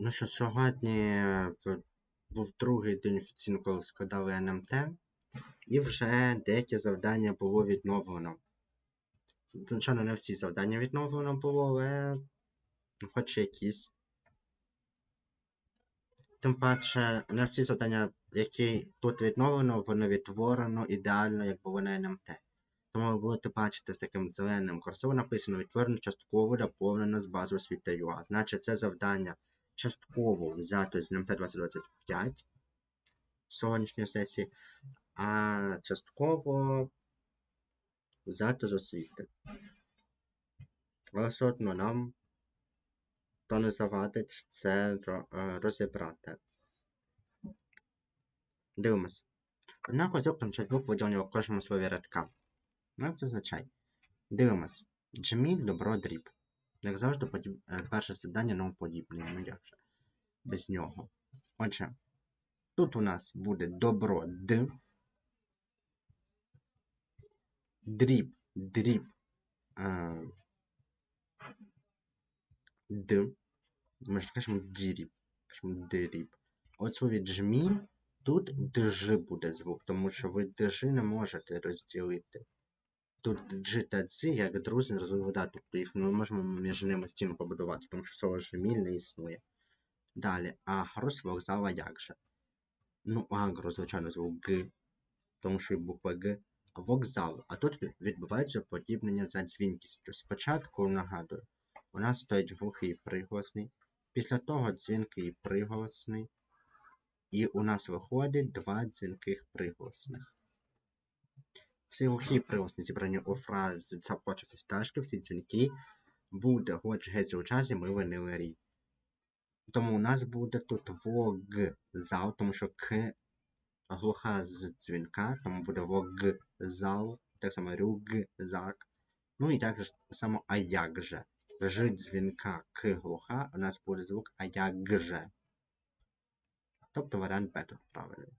Ну що, сьогодні був другий день офіційно, коли складали НМТ, і вже деякі завдання було відновлено. Звичайно, не всі завдання відновлено було, але ну, хоч якісь. Тим паче, не всі завдання, які тут відновлено, воно відтворено ідеально, як було на НМТ. Тому ви будете бачити з таким зеленим курсовом написано відтворено частково доповнено з базу освіти ЮА. Значить, це завдання частково взято з НМТ 2025 сьогоднішньої сесії, а частково взято з освіти. Але все одно нам то не завадить це е, розібрати. Дивимось. Однаково звук означає звук виділення у кожному слові рядка. Ну, це означає? Дивимось. Джміль, добро, дріб. Як завжди, подіб... е, перше завдання нам подібне, ну як. Без нього. Отже, тут у нас буде добро Д. Дріб, дріб. Е... Д. Ми ж кажемо діріб. Кажемо дріб. От слові джміль, тут дж буде звук, тому що ви дж не можете розділити. Тут дж та дз як друзі розвивати, тобто їх ми можемо між ними стіну побудувати, тому що слово жміль не існує. Далі, агрос вокзала як же? Ну, агро, звичайно, звук Г, тому що і буква Г. А вокзал. А тут відбувається подібнення за дзвінкістю. Спочатку, нагадую, у нас стоїть глухий приголосний, після того дзвінкий приголосний, і у нас виходить два дзвінких приголосних. Всі глухі зібрані у фразі «цапоче фісташки», всі дзвінки буде гоч геть у часі ми винили. Тому у нас буде тут вокзал, тому що к глуха з дзвінка, тому буде вокзал, так само рюкзак. Ну і так само а як же. Ж дзвінка к глуха, у нас буде звук а як же. Тобто варіант Б тут правильний.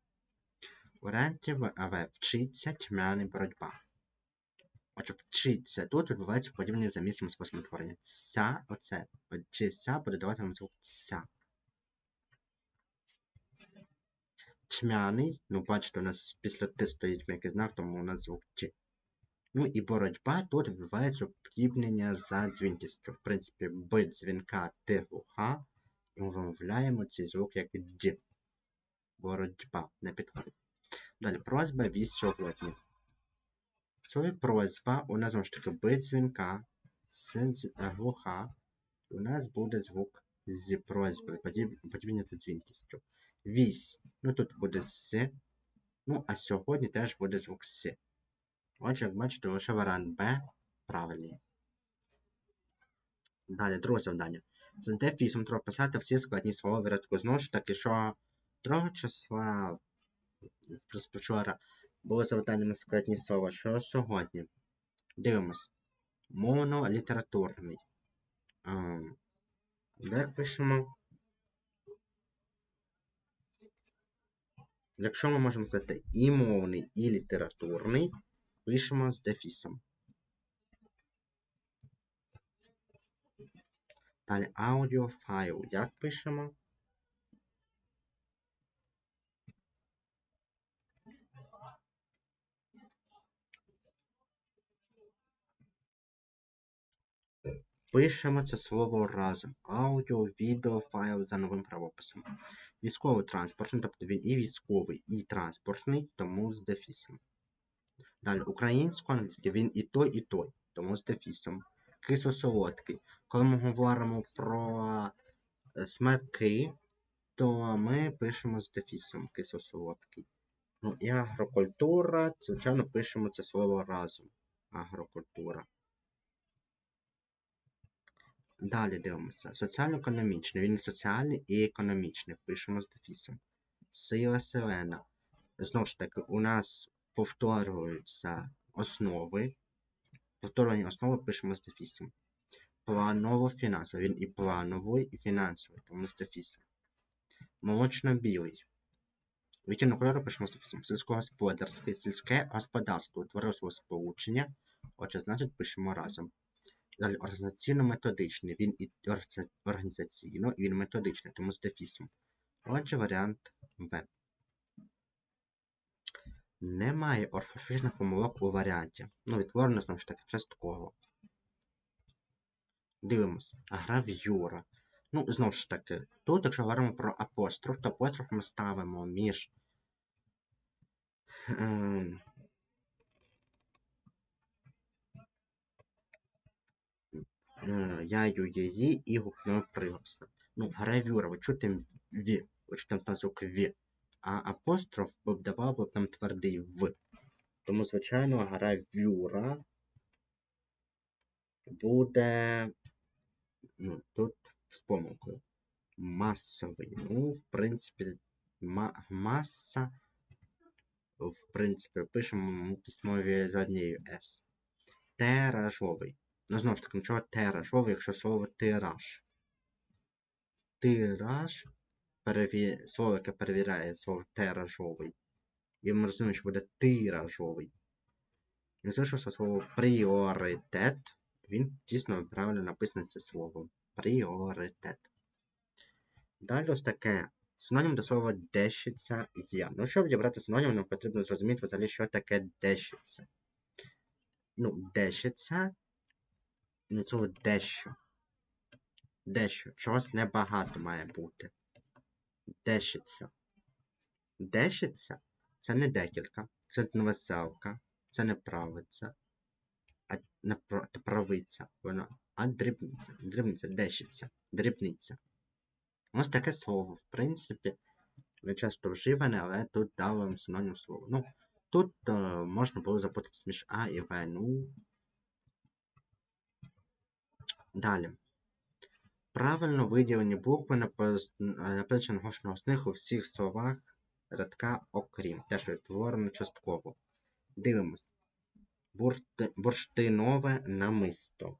В варіанті В, вчиться тьмяний боротьба. Отже, вчиться. Тут відбувається подібне за місцем способом творення. Ця, оце, чи ця буде давати нам звук ця. Тьмяний, ну бачите, у нас після Т стоїть м'який знак, тому у нас звук Т. Ну і боротьба тут відбувається подібнення за дзвінкістю. В принципі, Б дзвінка Т глуха, і ми вимовляємо цей звук як Д. Боротьба, не підходить. Далі, просьба від сьогодні. Слові просьба у нас знову ж таки Б дзвінка, глуха, у нас буде звук з просьби, подіб- подібне за дзвінкістю. Вісь. Ну тут буде з. Ну, а сьогодні теж буде звук С. Отже, як бачите, лише варіант Б правильний. Далі, друге завдання. Завдання письмом треба писати всі складні слова в рядку. Знову ж таки, що 2 числа, в вчора було завдання на складні слова, що сьогодні. Дивимось. Монолітературний. Як пишемо? Якщо ми можемо сказати і мовний, і літературний, пишемо з дефісом. Далі аудіофайл. Як пишемо? Пишемо це слово разом. Аудіо, відео, файл за новим правописом. Військовий транспортний, тобто він і військовий, і транспортний, тому з дефісом. Далі українсько-англійський, він і той, і той, тому з дефісом. Кисло-солодкий. Коли ми говоримо про е, смаки, то ми пишемо з дефісом кисло-солодкий. Ну і агрокультура, звичайно, пишемо це слово разом. Агрокультура. Далі дивимося. Соціально-економічний. Він соціальний і економічний. Пишемо з дефісом. Сила селена. Знову ж таки, у нас повторюються основи. Повторювані основи пишемо з дефісом. Планово-фінансовий. Він і плановий, і фінансовий, тому з дефісом. Молочно-білий. Відтінок кольору пишемо з дефісом. Сільськогосподарське, сільське господарство. Утворило слово сполучення. Отже, значить, пишемо разом. Організаційно-методичний. Він і організаційно, і він методичний, тому з дефісом. Отже, варіант В. Немає орфографічних помилок у варіанті. Ну, відтворено, знову ж таки, частково. Дивимось. Гравюра. Ну, знову ж таки, тут, якщо говоримо про апостроф, то апостроф ми ставимо між. ем, яю, її і гукною приголосним. Ну, гравюра, ви чуєте в, ви чуєте там звук в. А апостроф б давав би там твердий в. Тому, звичайно, гравюра буде ну, тут з помилкою. Масовий. Ну, в принципі, ма маса. В принципі, пишемо письмові з однією S. Тиражовий. Ну, знову ж таки, нічого тиражовий, якщо слово тираж. Тираж переві... слово, яке перевіряє слово тиражовий. І ми розуміємо, що буде тиражовий. І залишилося слово пріоритет. Він дійсно правильно написане це слово. Пріоритет. Далі ось таке. Синонім до слова дещиця є. Ну, щоб дібрати синонім, нам потрібно зрозуміти взагалі, що таке дещиця. Ну, дещиця. Ну, слово дещо. Дещо. Чогось небагато має бути. Дещиця. Дещиця це не декілька, це не це не правиця, а не пр- правиця, вона, а дрібниця. Дрібниця, дещиця, дрібниця. Ось таке слово, в принципі, не часто вживане, але тут дав вам синонім слова. Ну, тут е, можна було запутатись між А і В. Ну. Далі. Правильно виділені букви на поз- на позначення у всіх словах рядка окрім. Теж відтворено частково. Дивимось. Бурти... Бурштинове намисто.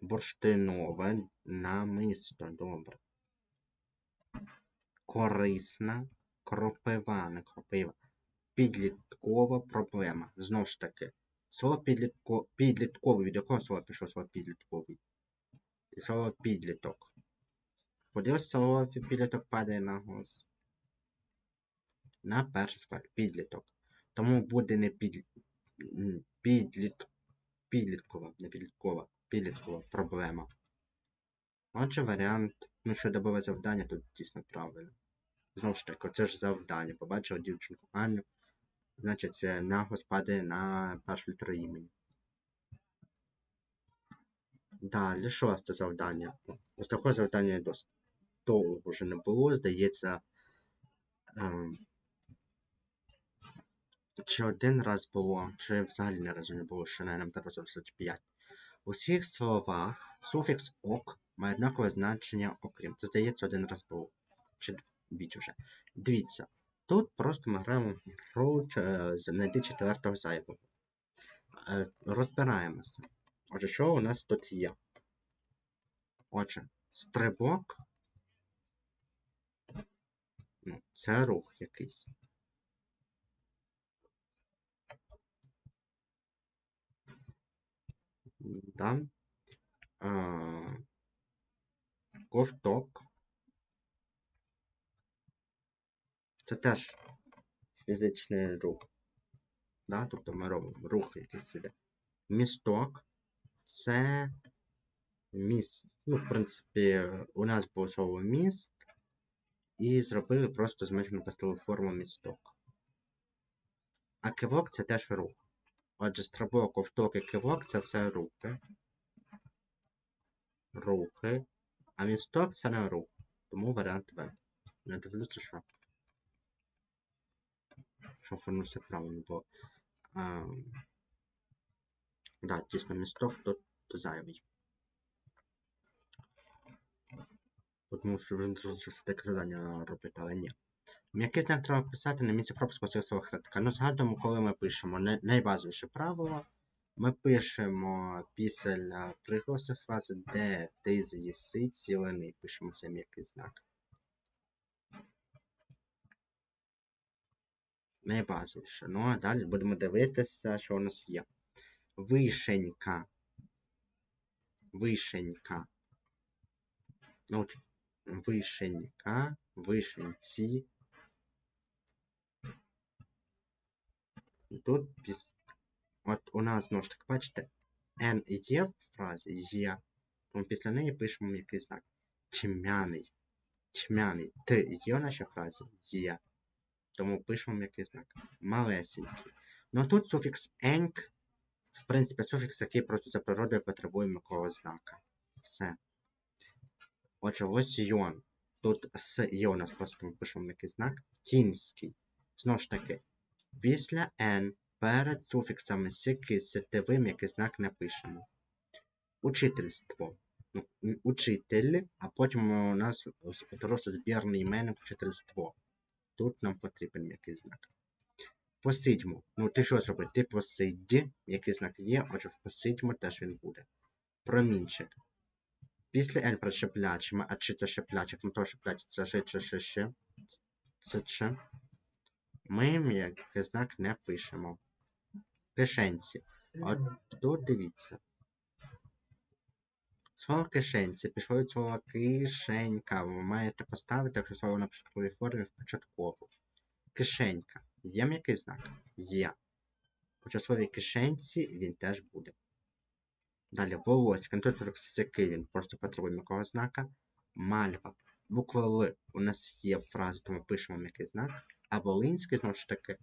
Бурштинове намисто. Добре. Корисна кропива, не кропива. Підліткова проблема. Знову ж таки. Слово підлітко... підлітковий. Від якого слова пішло слово підлітковий? І слово підліток. Куди слово підліток падає на голос? На перший склад. Підліток. Тому буде не під... підліт... підліткова, не підліткова, підліткова проблема. Отже, варіант, ну що добове завдання, тут дійсно правильно. Знову ж таки, це ж завдання. Побачив дівчинку Аню, значить, е, наголос падає на першу літеру імені. Далі, шосте завдання. Ось такого завдання досить довго вже не було, здається. Ем, чи один раз було, чи взагалі не разу не було, що нам зараз 25. У всіх словах суфікс ок має однакове значення окрім. Це здається один раз було. Чи двічі вже. Дивіться, тут просто ми граємо гру е, знайти четвертого зайвого. Е, Розбираємося. Отже, що у нас тут є? Отже, стрибок. Ну, це рух якийсь. Да? А, ковток. Це теж фізичний рух. Да? Тобто ми робимо рух якийсь іде. Місток це міст. Ну, в принципі, у нас було слово міст. І зробили просто зменшену пастову форму місток. А кивок це теж рух. Отже, стрибок, ковток і кивок це все рухи. Рухи. А місток це не рух. Тому варіант В. Не дивлюся, що. Що формується правильно було. А, да, дійсно місток тут зайвий. Тому що він зрозумів таке завдання робити, але ні. М'який знак треба писати на місці пропуску цього хрестика. Ну, згадуємо, коли ми пишемо най- найбазовіше правило. Ми пишемо після приголосних фрази, де ти з'їси цілений. Пишемо цей м'який знак. Найбазовіше. Ну, а далі будемо дивитися, що у нас є. Вишенька. Вишенька. Ну, от вишенька, вишенці. Тут піс... От у нас, знову ж таки, бачите, N є в фразі, є. Тому після неї пишемо якийсь знак. Тьмяний. Тьмяний. Т є в нашій фразі? Є. Тому пишемо якийсь знак. Малесенький. Ну тут суфікс еньк, в принципі, суфікс, який просто за природою потребує якогось знака. Все. Отже, лосьйон. Тут з у нас просто ми пишемо якийсь знак. Кінський. Знову ж таки, після N перед суфіксами сики сетевим якийсь знак не пишемо. Учительство. Ну, учитель, а потім у нас утворився збірний іменник учительство. Тут нам потрібен якийсь знак. Посидьмо. Ну, ти що зробив? Ти посидь, який знак є, отже, посидьмо теж він буде. Промінчик. Після L перед а чи це шеплячик, ну то шеплячик, це ж чи ще ще. Це чи. Ми який знак не пишемо. Кишенці. От тут дивіться. Слово кишенці пішло від слова кишенька. Ви маєте поставити, слово на початковій формі в початкову. Кишенька. Є м'який знак? Є. У часовій кишенці він теж буде. Далі волосся. Контроль сяки він просто потребує м'якого знака. Мальва. Буква Л у нас є фраза, тому пишемо м'який знак. А волинський, знову ж таки,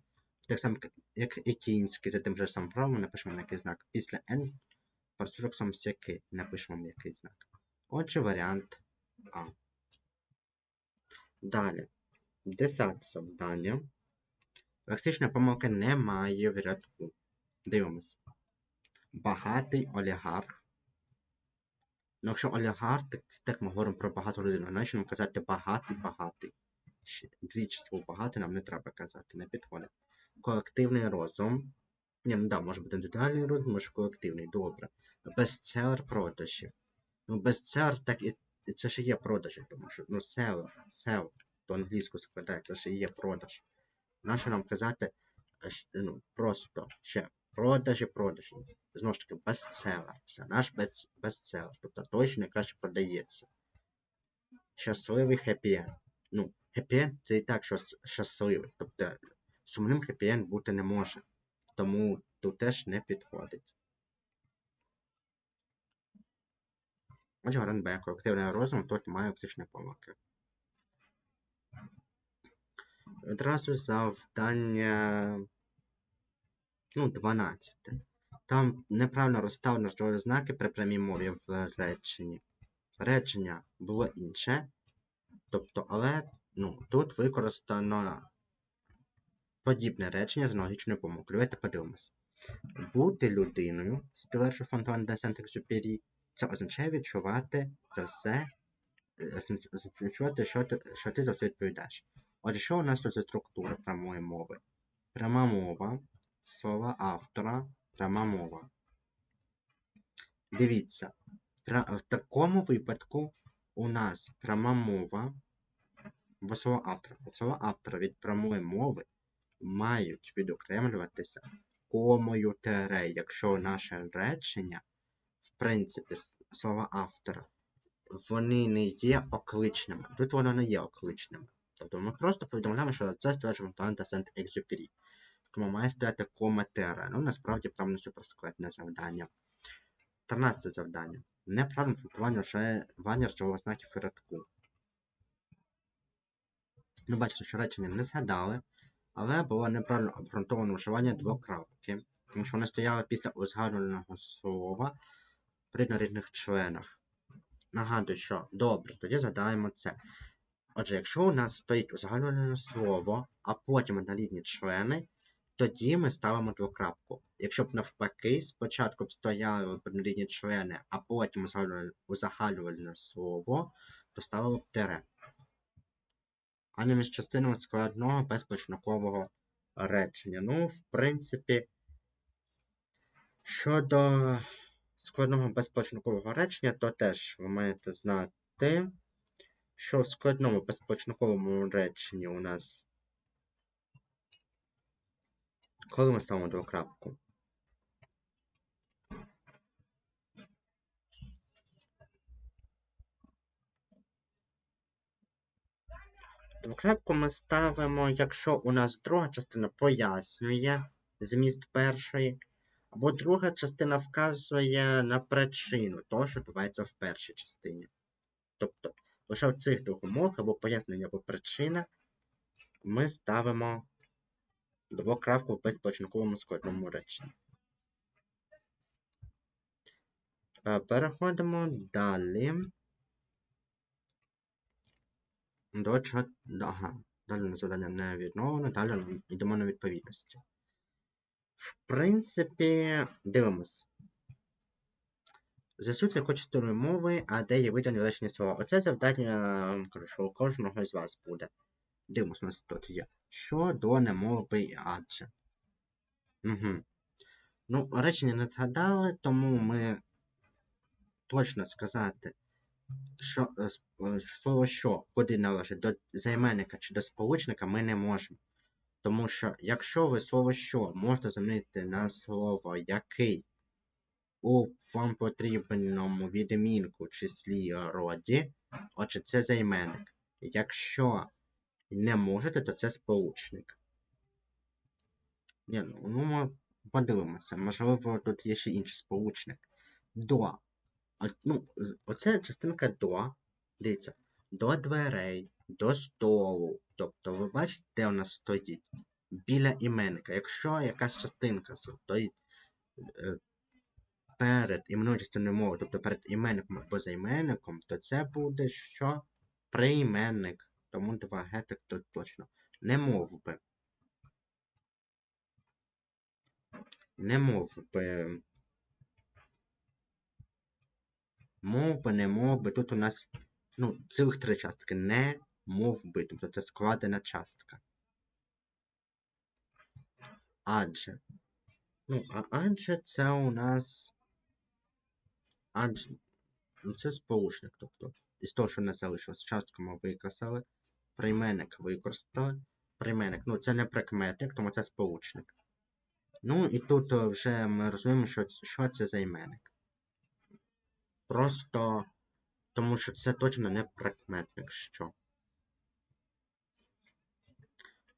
так само, як і кінський, за тим же самим правилом напишемо м'який знак. Після N парсуроксом сяки напишемо м'який знак. Отже, варіант А. Далі. Десяте завдання. Лексичної помилки немає в рядку. Дивимось. Багатий олігарх. Ну, якщо олігарх, так, так ми говоримо про багату людину. Навіщо нам казати багатий, багатий? Ще Двічі слово багатий нам не треба казати, не підходить. Колективний розум. Ні, ну да, може бути індивідуальний розум, може колективний, добре. Бестселер продажів. Ну, бестселер, так і це ще є продажі, тому що ну, селер, селер, то англійську складає, це ще є продаж. Нащо нам казати е, ну, просто ще продажі, продажі. Знову ж таки, бестселер. Це наш бес- бестселер. Тобто той, що найкраще продається. Щасливий хеппі-енд. Ну, хеппі-енд це і так щас- щасливий. Тобто сумним хеппі-енд бути не може. Тому тут теж не підходить. Отже, варіант Б. Колективний розум тут має лексичні помилки. Одразу завдання ну, 12. Там неправильно розставлено розділові знаки при прямій мові в реченні. Речення було інше. Тобто, але ну, тут використано подібне речення з аналогічною помилкою. Давайте подивимось. Бути людиною, стверджує Фонтан де Сент-Екзюпері, це означає відчувати за все, е, відчувати, що ти, що ти за все відповідаєш. Отже, що у нас тут за структура прямої мови? Пряма мова, слова автора, пряма мова. Дивіться, в такому випадку у нас пряма мова бо слова автора. Слова автора від прямої мови мають відокремлюватися комою тере, якщо наше речення, в принципі, слова автора, вони не є окличними. Тут воно не є окличними. Тобто ми просто повідомляємо, що це стверджуємо та сент екзюпері Тому має стояти кома тере. Ну, насправді, правильно суперскладне завдання. 13 завдання. Неправильне функціонування речових знаків у рядку. Ну, бачите, що речення не згадали, але було неправильно обґрунтоване вживання двокрапки, тому що вони стояли після узгадуваного слова при однорідних членах. Нагадую, що добре, тоді згадаємо це. Отже, якщо у нас стоїть узагальнене слово, а потім однорідні члени, тоді ми ставимо двокрапку. Якщо б навпаки, спочатку б стояли однорідні члени, а потім узагальнювальне слово, то ставили б тире. А не між частинами складного безпочаткового речення. Ну, в принципі, щодо складного безпочаткового речення, то теж ви маєте знати, що в складному безпочатковому реченні у нас. Коли ми ставимо двокрапку? Двокрапку ми ставимо, якщо у нас друга частина пояснює зміст першої, або друга частина вказує на причину того, що відбувається в першій частині. Тобто, лише в цих двох умовах або пояснення, або причина ми ставимо двокрапку в безпочатковому складному реченні. Е, Переходимо далі. До чого. Ага. Далі на завдання не відновлено, далі йдемо на відповідності. В принципі, дивимось. Яку частину мови, а де є виділені речені слова. Оце завдання, кажу, у кожного з вас буде. Дивимось, у нас тут є. Що до немови адже. Угу. Ну, речення не згадали, тому ми точно сказати, що е, с- е, слово що куди належить до займенника чи до сполучника ми не можемо. Тому що якщо ви слово що можете замінити на слово який у вам потрібному відмінку числі роді, отже, це займенник. Якщо не можете, то це сполучник. Ні, ну, ну ми подивимося, можливо, тут є ще інший сполучник. До. Ну, оце частинка до. Дивіться, до дверей, до столу. Тобто, ви бачите, де у нас стоїть? Біля іменника. Якщо якась частинка стоїть е, перед іменною частиною мови, тобто перед іменником або займенником, то це буде що? Прийменник. Тому 2Г так тут точно. Не мов би. Не мов би. Мов би, не мов би. Тут у нас ну, цілих три частки. Не мов би. Тобто це складена частка. Адже. Ну, а адже це у нас. Адже. Ну, це сполучник. Тобто, із того, що не залишилось, частку ми використали. Прийменник використали. Прийменник. Ну, це не прикметник, тому це сполучник. Ну, і тут е, вже ми розуміємо, що, що це за іменник. Просто тому що це точно не прикметник що.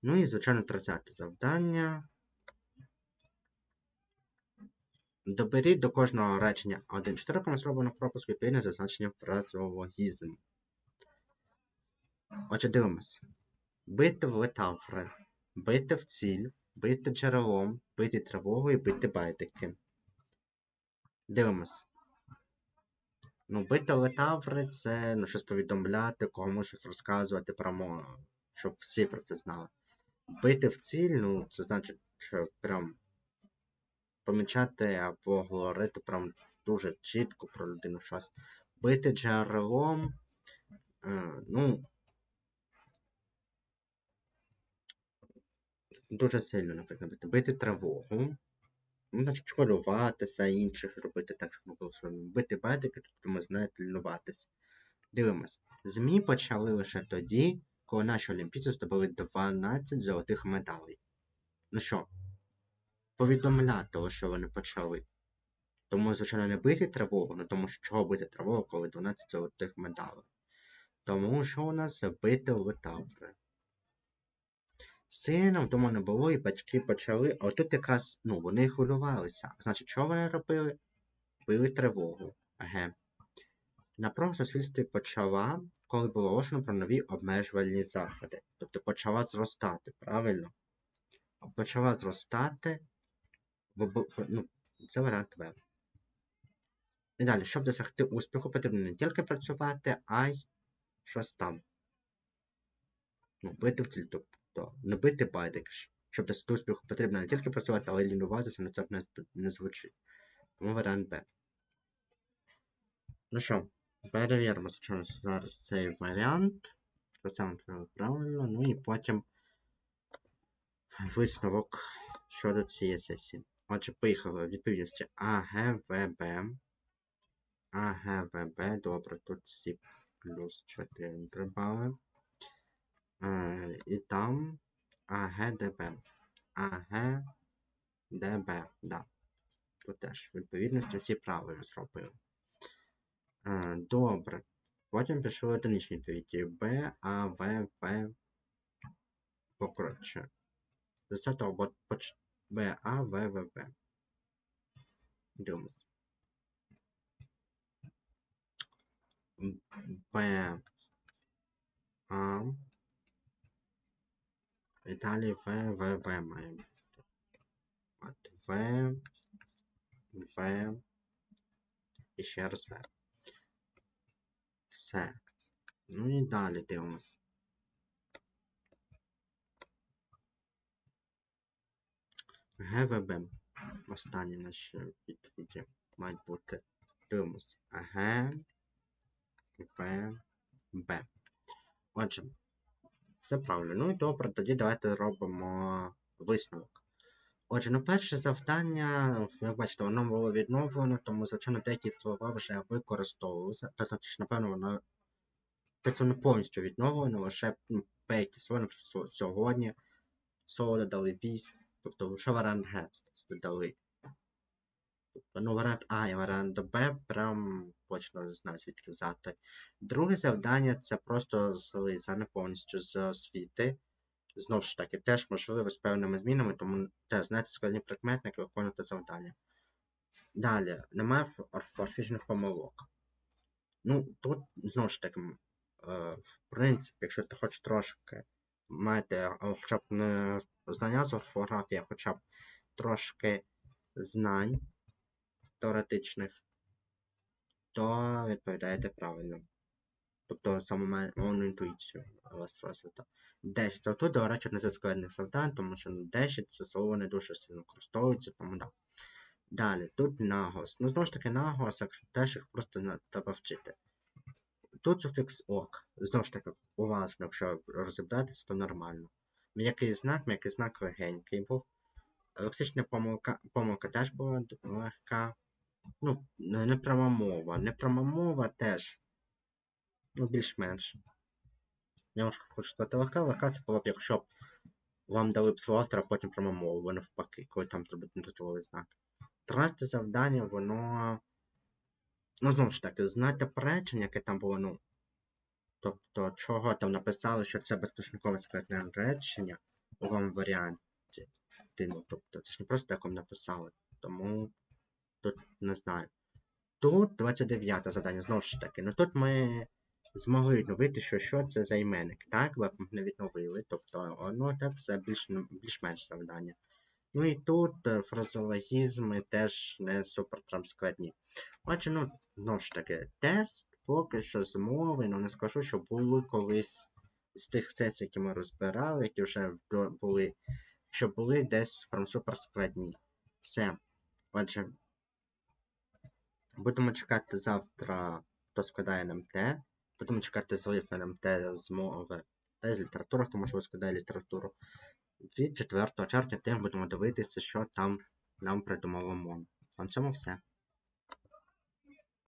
Ну і, звичайно, 30 завдання. Доберіть до кожного речення 1-4, кома зроблено пропуск відповідне зазначення фразеологізм. Отже, дивимося. Бити в метафори, бити в ціль, бити джерелом, бити тривогою, бити байдики. Дивимось. Ну, бити летаври це ну, щось повідомляти, комусь щось розказувати про мову, щоб всі про це знали. Бити в ціль, ну, це значить, що прям помічати або говорити прям дуже чітко про людину щось. Бити джерелом, е, ну. Дуже сильно, наприклад, бити. Тривогу. Ну, значить, хвилюватися, інших робити так, щоб ми було своєму. Бити байдики, тобто ми знаєте, лінуватися. Дивимось. ЗМІ почали лише тоді, коли наші олімпійці здобули 12 золотих медалей. Ну що, повідомляти лише вони почали. Тому, звичайно, не бити тривогу, ну тому що чого бити тривогу, коли 12 золотих медалей. Тому що у нас бити летаври. Сина вдома не було, і батьки почали. А тут якраз, ну, вони хвилювалися. Значить, що вони робили? Били тривогу. Ага. Напруга суспільстві почала, коли було оголошено про нові обмежувальні заходи. Тобто почала зростати, правильно? Почала зростати, бо ну, це варіант В. І далі, щоб досягти успіху, потрібно не тільки працювати, а й щось там. Ну, бити в ціль, тобто не бити байдик. Щоб досягти успіху, потрібно не тільки працювати, але й лінуватися, але це б не, не звучить. Тому варіант Б. Ну що, перевіримо звичайно зараз цей варіант. Що це напевно правильно. Ну і потім висновок щодо цієї сесії. Отже, поїхали. Відповідності АГВБ. АГВБ. Добре, тут всі плюс 4 прибали. І там АГДБ. АГДБ, да. Тут теж відповідності всі правильно зробили. Е, Добре. Потім пішли одиничні відповіді. Б, А, В, П, покоротше. З 10 або поч... Б, А, В, В, В. Дивимось. Б, А. В, В, В має бути. От В, В. І ще раз В. Все. Ну і далі дивимось. ГВБ. Останні наші відповіді мають бути. Дивимось. Г. Отже, все правильно. Ну і добре, тоді давайте зробимо висновок. Отже, ну перше завдання, як бачите, воно було відновлено, тому, звичайно, деякі слова вже використовувалися. Значить, напевно, воно Тобто воно повністю відновлено, лише ну, деякі слова, наприклад, сьогодні, слово додали вісь, тобто лише варіант Г додали. Тобто, ну, варіант А і варіант Б прям точно знаю, звідки взяти. Друге завдання це просто злизане повністю з освіти. Знову ж таки, теж можливо з певними змінами, тому теж знати складні прикметники, виконувати завдання. Далі, немає орфографічних помилок. Ну, тут, знову ж таки, е, в принципі, якщо ти хочеш трошки мати е, хоча б знання з орфографії, а хоча б трошки знань теоретичних, то відповідаєте правильно. Тобто саме мовну інтуїцію у вас розвита. 10. Це тут, до речі, не зі складних завдань, тому що ну, 10 це слово не дуже сильно використовується, тому да. Далі, тут наголос. Ну, знову ж таки, наголос, якщо теж їх просто треба вчити. Тут суфікс ок. Знову ж таки, уважно, якщо розібратися, то нормально. М'який знак, м'який знак легенький був. Лексична помилка, помилка теж була легка. Ну, не пряма мова. Не пряма мова теж. Ну, більш-менш. Я хочу сказати, легка, легка це було б, якщо б вам дали б слово автора, а потім прямо мову, бо навпаки, коли там треба нетотовий знак. 13 завдання, воно. Ну, знову ж таки, знати перечення, яке там було, ну. Тобто, чого там написали, що це безпечникове складне речення у вам варіанті. Ну, тобто, це ж не просто так вам написали. Тому тут не знаю. Тут 29 завдання, знову ж таки. Ну тут ми змогли відновити, що що це за іменник. Так, ви не відновили. Тобто, воно так це більш, більш-менш завдання. Ну і тут е, фразологізми теж не супер прям складні. Отже, ну, знову ж таки, тест поки що з мови, ну не скажу, що були колись з тих сесій, які ми розбирали, які вже були, що були десь прям супер складні. Все. Отже, будемо чекати завтра, хто складає НМТ. Будемо чекати злив НМТ з мови та з літератури, тому що ви складає літературу. Від 4 червня тим будемо дивитися, що там нам придумало МОН. На цьому все.